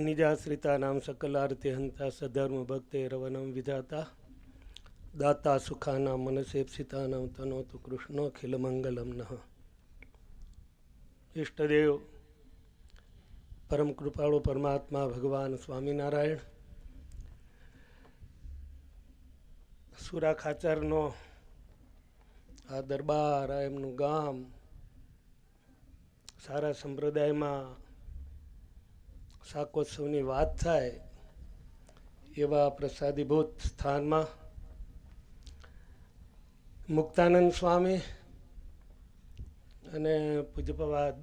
નિજાશ્રિતાનામ સકલાર્તે હંતા સધર્મ ભક્તે રવનમ વિધાતા દાતા સુખાના મનસેપ્સિતાનામ તનોતુ કૃષ્ણો ખિલ મંગલમ નઃ ઇષ્ટદેવ પરમ કૃપાળુ પરમાત્મા ભગવાન સ્વામિનારાયણ સુરા ખાચરનો આ દરબાર એમનું ગામ સારા સંપ્રદાયમાં શાકોત્સવની વાત થાય એવા પ્રસાદીભૂત સ્થાનમાં મુક્તાનંદ સ્વામી અને પૂજ્યપવાદ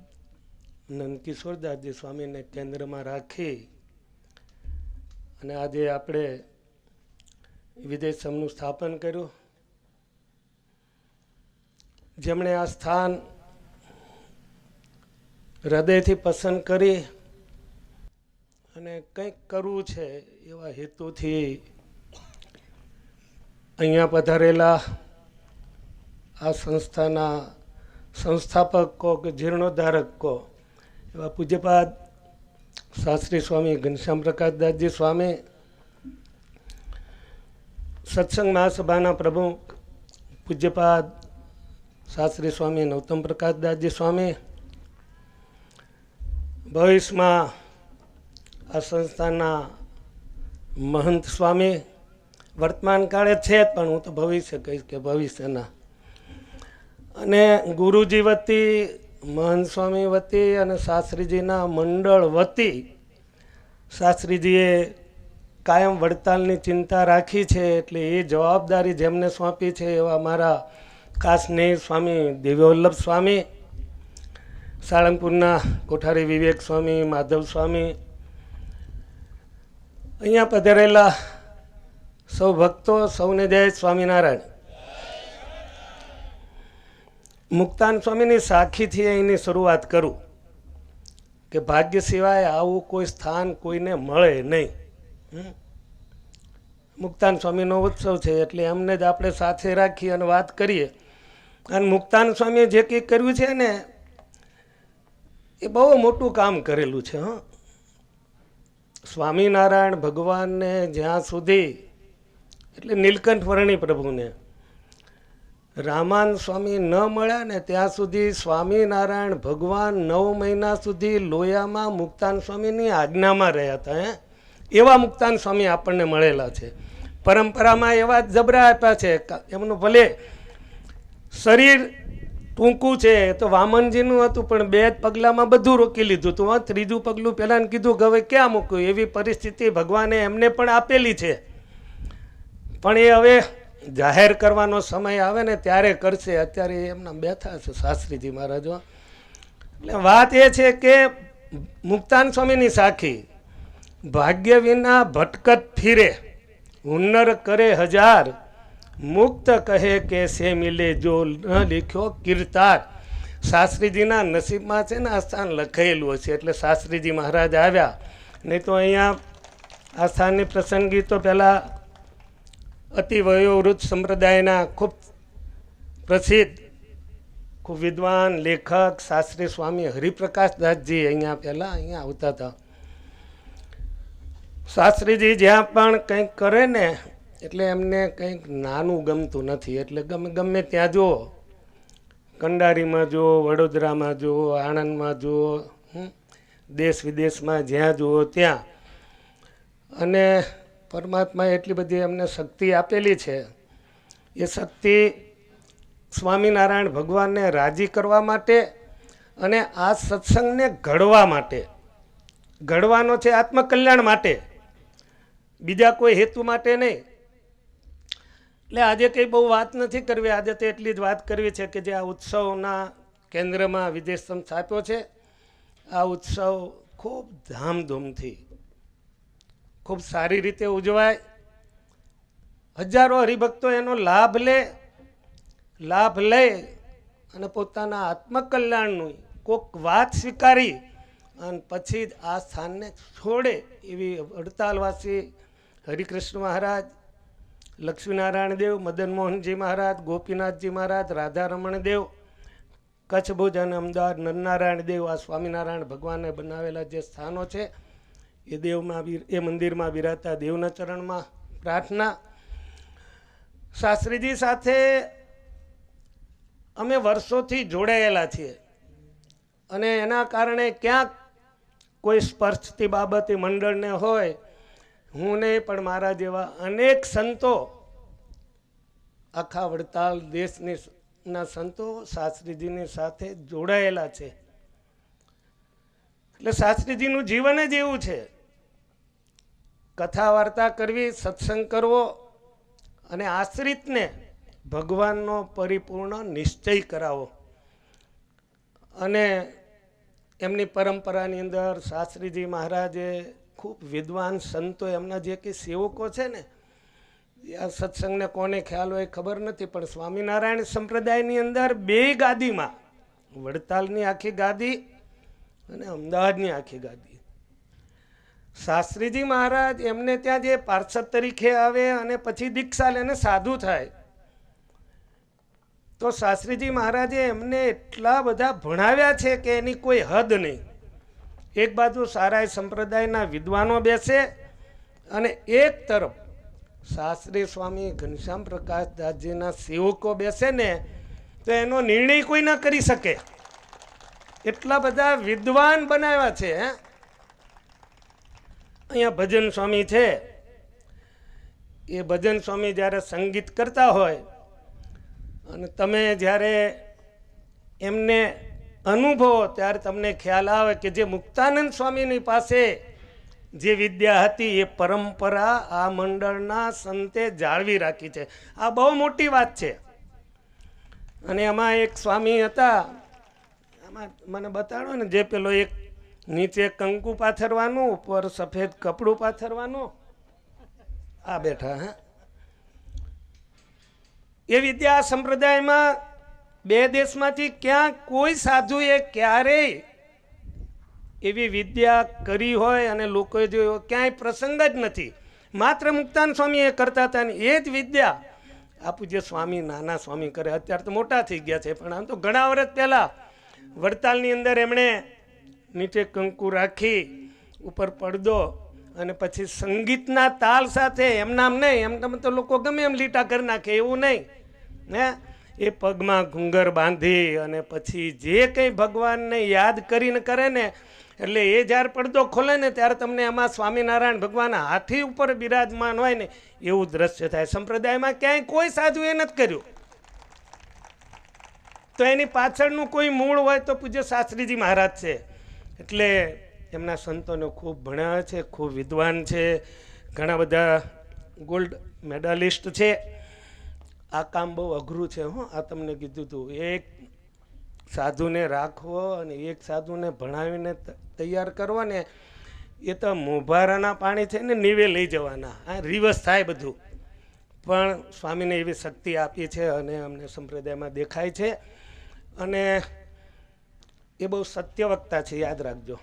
નંદકિશોરદાસજી સ્વામીને કેન્દ્રમાં રાખી અને આજે આપણે વિદેશમનું સ્થાપન કર્યું. જેમણે આ સ્થાન હૃદયથી પસંદ કરી અને કંઈક કરવું છે એવા હેતુથી અહીંયા પધારેલા આ સંસ્થાના સંસ્થાપક કહો કે જીર્ણોદ્ધારક કહો એવા પૂજ્યપાદ શાસ્ત્રી સ્વામી ઘનશ્યામ પ્રકાશદાસજી સ્વામી, સત્સંગ મહાસભાના પ્રમુખ પૂજ્યપાદ શાસ્ત્રી સ્વામી નૌતમ પ્રકાશદાસજી સ્વામી, ભવિષ્યમાં આ સંસ્થાના મહંત સ્વામી વર્તમાન કાળે છે પણ હું તો ભવિષ્ય કહીશ કે ભવિષ્યના. અને ગુરુજી વતી, મહંત સ્વામી વતી અને શાસ્ત્રીજીના મંડળ વતી શાસ્ત્રીજીએ કાયમ વડતાલની ચિંતા રાખી છે એટલે એ જવાબદારી જેમને સોંપી છે એવા મારા ખાસ સ્નેહ સ્વામી દિવ્યવલ્લભ સ્વામી, સાળંગપુરના કોઠારી વિવેક સ્વામી, માધવ સ્વામી અહીંયા પધારેલા સૌ ભક્તો, સૌને જય સ્વામિનારાયણ. મુક્તાન સ્વામીની સાખીથી અહીંની શરૂઆત કરું કે ભાગ્ય સિવાય આવું કોઈ સ્થાન કોઈને મળે નહીં. મુક્તાન સ્વામીનો ઉત્સવ છે એટલે એમને જ આપણે સાથે રાખી અને વાત કરીએ. અને મુક્તાન સ્વામીએ જે કંઈ કર્યું છે ને, એ બહુ મોટું કામ કરેલું છે, હં. સ્વામિનારાયણ ભગવાનને જ્યાં સુધી, એટલે નીલકંઠ વર્ણી પ્રભુને, રામાન સ્વામી ન મળ્યા ને ત્યાં સુધી સ્વામિનારાયણ ભગવાન નવ મહિના સુધી લોયામાં મુક્તાન સ્વામીની આજ્ઞામાં રહ્યા હતા, હે? એવા મુક્તાન સ્વામી આપણને મળેલા છે. પરંપરામાં એવા જબરા આપ્યા છે. એમનું ભલે શરીર ટૂંકું છે. તો વામનજીનું હતું, પણ બે જ પગલામાં બધું રોકી લીધું હતું હા. ત્રીજું પગલું પહેલાં કીધું કે હવે ક્યાં મૂક્યું એવી પરિસ્થિતિ ભગવાને એમને પણ આપેલી છે. પણ એ હવે જાહેર કરવાનો સમય આવે ને ત્યારે કરશે. અત્યારે એમના બેઠા છે શાસ્ત્રીજી મહારાજો એટલે વાત એ છે કે મુક્તાન સ્વામીની સાખી ભાગ્ય વિના ભટકત ફીરે, હુન્નર કરે હજાર મુક્ત કહે કે સે મિલે જો ન લખ્યો કીર્તાર. શાસ્ત્રીજીના નસીબમાં છે ને આ સ્થાન લખેલું હશે. એટલે શાસ્ત્રીજી મહારાજ આવ્યા. નહીં તો અહીંયા આ સ્થાનની પ્રસંગી તો પહેલાં અતિ વયોવૃદ્ધ સંપ્રદાયના ખૂબ પ્રસિદ્ધ, ખૂબ વિદ્વાન લેખક શાસ્ત્રી સ્વામી હરિપ્રકાશદાસજી અહીંયા પહેલાં અહીંયા આવતા હતા. શાસ્ત્રીજી જ્યાં પણ કંઈક કરે ને એટલે એમને કંઈક નાનું ગમતું નથી. એટલે ગમે ગમે ત્યાં જુઓ. કંડારીમાં જુઓ, વડોદરામાં જુઓ, આણંદમાં જુઓ દેશ વિદેશમાં જ્યાં જુઓ ત્યાં. અને પરમાત્માએ એટલી બધી એમને શક્તિ આપેલી છે. એ શક્તિ સ્વામિનારાયણ ભગવાનને રાજી કરવા માટે અને આ સત્સંગને ઘડવા માટે. ઘડવાનો છે આત્મકલ્યાણ માટે. બીજા કોઈ હેતુ માટે નહીં. એટલે આજે કંઈ બહુ વાત નથી કરવી. આજે તો એટલી જ વાત કરવી છે કે જે આ ઉત્સવના કેન્દ્રમાં વિદેશ સ્થાપ્યો છે. આ ઉત્સવ ખૂબ ધામધૂમથી, ખૂબ સારી રીતે ઉજવાય. હજારો હરિભક્તો એનો લાભ લે લાભ લે અને પોતાના આત્મકલ્યાણનું કોક વાત સ્વીકારી અને પછી જ આ સ્થાનને છોડે એવી વડતાલવાસી હરિકૃષ્ણ મહારાજ લક્ષ્મીનારાયણ દેવ, મદન મોહનજી મહારાજ, ગોપીનાથજી મહારાજ, રાધારમણ દેવ, કચ્છ ભુજ અને અમદાવાદ, નરનારાયણ દેવ, આ સ્વામિનારાયણ ભગવાને બનાવેલા જે સ્થાનો છે, એ દેવમાં એ મંદિરમાં બિરાતા દેવના ચરણમાં પ્રાર્થના. શાસ્ત્રીજી સાથે અમે વર્ષોથી જોડાયેલા છીએ અને એના કારણે ક્યાંક કોઈ સ્પર્શતી બાબતે મંડળને હોય હું નહીં, પણ મારા જેવા અનેક સંતો આખા વડતાલ દેશની ના સંતો શાસ્ત્રીજીની સાથે જોડાયેલા છે. એટલે શાસ્ત્રીજીનું જીવન જ એવું છે. કથા વાર્તા કરવી, સત્સંગ કરવો અને આશ્રિતને ભગવાનનો પરિપૂર્ણ નિશ્ચય કરાવો અને એમની પરંપરાની અંદર શાસ્ત્રીજી મહારાજે ખૂબ વિદ્વાન સંતો એમના જે કે સેવકો છે ને આ સત્સંગને કોને ખ્યાલ હોય ખબર નથી, પણ સ્વામિનારાયણ સંપ્રદાયની અંદર બે ગાદીમાં, વડતાલની આખી ગાદી અને અમદાવાદની આખી ગાદી. શાસ્ત્રીજી મહારાજ એમને ત્યાં જે પાર્ષદ તરીકે આવે અને પછી દીક્ષા લે અને સાધુ થાય, તો શાસ્ત્રીજી મહારાજે એમને એટલા બધા ભણાવ્યા છે કે એની કોઈ હદ નહીં. એક બાજુ સારા સંપ્રદાયના વિદ્વાનો બેસે અને એક તરફ શાસ્ત્રી સ્વામી ઘનશ્યામ પ્રકાશ દાસજીના સેવકો બેસે ને, તો એનો નિર્ણય કોઈ ન કરી શકે. એટલા બધા વિદ્વાન બનાવ્યા છે અહીંયા ભજન સ્વામી છે. એ ભજન સ્વામી જ્યારે સંગીત કરતા હોય અને તમે જ્યારે એમને અનુભવો, ત્યારે તમને ખ્યાલ આવે કે જે મુક્તાનંદ સ્વામીની પાસે જે વિદ્યા હતી, એ પરંપરા આ મંડળના સંતે જાળવી રાખી છે. આ બહુ મોટી વાત છે. અને એમાં એક સ્વામી હતા આમાં મને બતાડો ને, જે પેલો એક નીચે કંકુ પાથરવાનું, ઉપર સફેદ કપડું પાથરવાનું. આ બેઠા, હા? એ વિદ્યા સંપ્રદાયમાં બે દેશમાંથી ક્યાં કોઈ સાધુએ ક્યારેય એવી વિદ્યા કરી હોય અને લોકોએ જોયો ક્યાંય પ્રસંગ જ નથી. માત્ર મુક્તાન સ્વામી એ કરતા હતા ને એ જ વિદ્યા આ પૂજ્ય સ્વામી, નાના સ્વામી કરે, અત્યારે તો મોટા થઈ ગયા છે, પણ આમ તો ઘણા વર્ષ પહેલાં વડતાલની અંદર એમણે નીચે કંકુ રાખી, ઉપર પડદો અને પછી સંગીતના તાલ સાથે એમનામ નહીં, એમ તમે તો લોકો ગમે એમ લીટા કરી નાખે, એવું નહીં હે એ પગમાં ઘૂંઘર બાંધી અને પછી જે કંઈ ભગવાનને યાદ કરીને કરે ને, એટલે એ જ્યારે પડદો ખોલે ને ત્યારે તમને એમાં સ્વામિનારાયણ ભગવાન હાથી ઉપર બિરાજમાન હોય ને, એવું દ્રશ્ય થાય. સંપ્રદાયમાં ક્યાંય કોઈ સાધુ એ નથી કર્યું. તો એની પાછળનું કોઈ મૂળ હોય તો પૂજ્ય શાસ્ત્રીજી મહારાજ છે. એટલે એમના સંતોને ખૂબ ભણ્યા છે, ખૂબ વિદ્વાન છે. ઘણા બધા ગોલ્ડ મેડાલિસ્ટ છે. આ કામ બહુ અઘરું છે, હો, આ તમને કીધું હતું એક સાધુને રાખવો અને એક સાધુને ભણાવીને તૈયાર કરવો ને એ તો મોભારાના પાણી છે ને, નીવે લઈ જવાના. આ રિવર્સ થાય બધું. પણ સ્વામીને એવી શક્તિ આપી છે અને અમને સંપ્રદાયમાં દેખાય છે. અને એ બહુ સત્યવક્તા છે, યાદ રાખજો.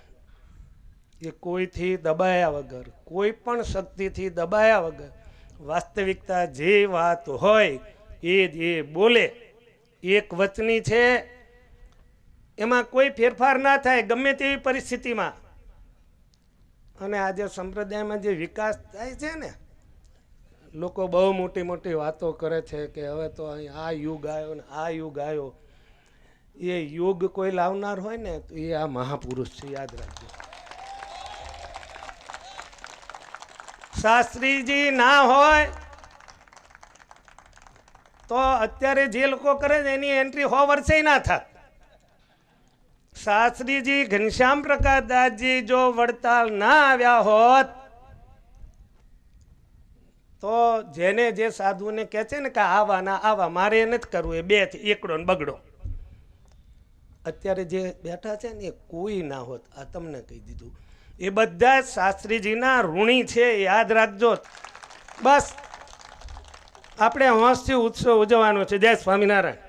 એ કોઈથી દબાયા વગર, કોઈ પણ શક્તિથી દબાયા વગર, વાસ્તવિકતા જે વાત હોય એ જ બોલે, એક વચની છે, એમાં કોઈ ફેરફાર ના થાય, ગમે તેવી પરિસ્થિતિમાં. અને આજે સંપ્રદાયમાં જે વિકાસ થાય છે ને, લોકો બહુ મોટી મોટી વાતો કરે છે કે હવે તો અહીં આ યુગ આવ્યો ને આ યુગ આવ્યો. એ યુગ કોઈ લાવનાર હોય ને, તો એ આ મહાપુરુષ છે, યાદ રાખજો. શાસ્ત્રીજી ના હોય તો અત્યારે જે લોકો કરે છે, એની એન્ટ્રી હો વર્ષે ના થાત. શાસ્ત્રીજી ઘનશ્યામ પ્રકાશ દાસજી જો વડતાલ ના આવ્યા હોત, તો જેને જે સાધુને કહે છે ને કે આવા ના આવા, મારે નથી કરવું, એ બે એકડો ને બગડો. અત્યારે જે બેઠા છે ને, એ કોઈ ના હોત, આ તમને કહી દીધું. એ બધા શાસ્ત્રીજીના ઋણી છે યાદ રાખજો. બસ. આપણે હોંશથી ઉત્સવ ઉજવવાનો છે. જય સ્વામિનારાયણ.